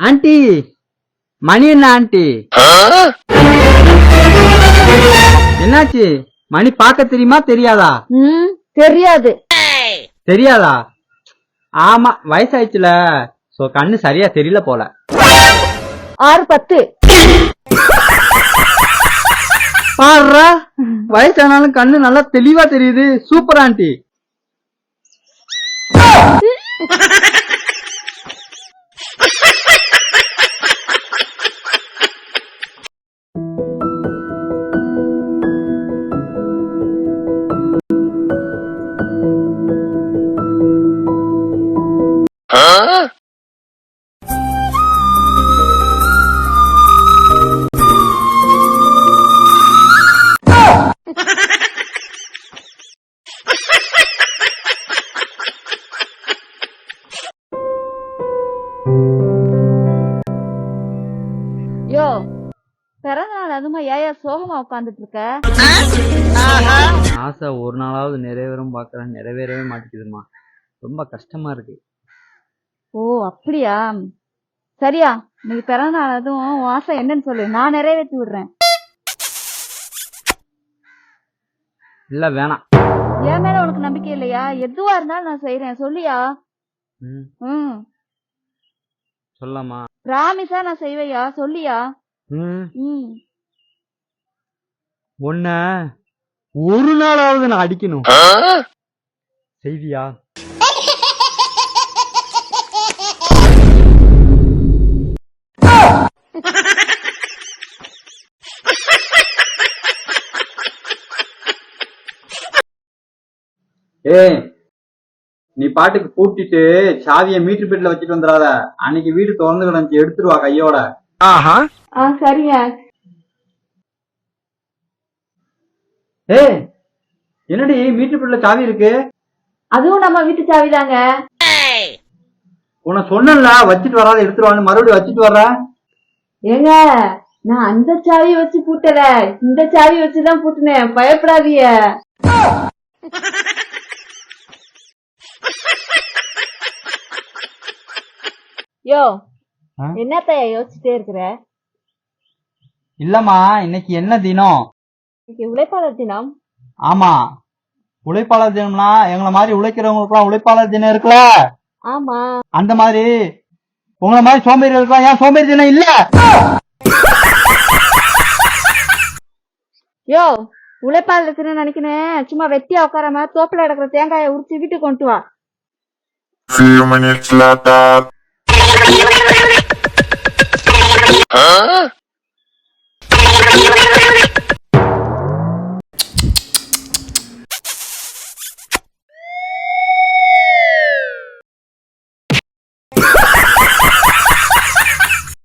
Aunty மணி என்ன aunty என்னாச்சு? மணி பார்க்க தெரியுமா? தெரியாதா? ம் தெரியாது. தெரியாதா? ஆமா வயசாயிடுச்சுல. சோ கண்ணு சரியா தெரியல போல. ஆறு பத்து. பாடுறா வயசானாலும் கண்ணு நல்லா தெளிவா தெரியுது. Super aunty. யோ பிறந்த அதுமா ஏயா சோகமா உட்காந்துட்டு இருக்க ஆசை ஒரு நாளாவது நிறைவேறும் பாக்குறேன் நிறைவேறவே மாட்டேங்குதுமா. ரொம்ப கஷ்டமா இருக்கு. ஓ அப்படியா? சரியா நீ பிறந்த நாள் அதுவும் ஆசை என்னன்னு சொல்லு. நான் நிறைவேற்றி விடுறேன். இல்ல வேணாம். என் மேல உனக்கு நம்பிக்கை இல்லையா? எதுவா இருந்தாலும் நான் செய்யறேன் சொல்லியா? ம், ம். சொல்லாமா பிராமிஸா நான் செய்வையா? சொல்லியா? ம். ம். உன்ன ஒரு நாளாவது நான் அடிக்கணும். செய்வியா? ஏய் நீ பாட்டுக்கு பூட்டிட்டு சாவியை மீட்டர் பெட்டில வச்சுட்டு வந்துடாத. அன்னைக்கு வீடு திறந்து கிடந்துச்சு எடுத்துருவா கையோட. ஆ சரிங்க. ஏய் என்னடி மீட்டர் பெட்டில சாவி இருக்கு? அதுவும் நம்ம வீட்டு சாவிதாங்க. உன்னை சொன்னல வச்சுட்டு வராத எடுத்துருவான்னு மறுபடியும் வச்சுட்டு வர்ற? ஏங்க நான் அந்த சாவி வச்சு பூட்டல. இந்த சாவி வச்சுதான் பூட்டினேன். பயப்படாதீங்க. யோ? என்னத்தைய யோசிச்சுட்டே இருக்கிற? இல்லம்மா இன்னைக்கு என்ன தினம்? இன்னைக்கு உழைப்பாளர் தினம். ஆமா உழைப்பாளர் தினம்னா எங்களை மாதிரி உழைக்கிறவங்களுக்குலாம் உழைப்பாளர் தினம் இருக்குல்ல? ஆமா. அந்த மாதிரி உங்களை மாதிரி சோம்பேறிகளுக்குலாம் ஏன் சோம்பேறி தினம் இல்ல? யோ உழைப்பாளர் தினம் நினைக்கிறேன் சும்மா வெட்டியா உட்காராம தோப்புல கிடக்குற தேங்காயை உரிச்சு வீட்டுக்கு கொண்டு வா. う。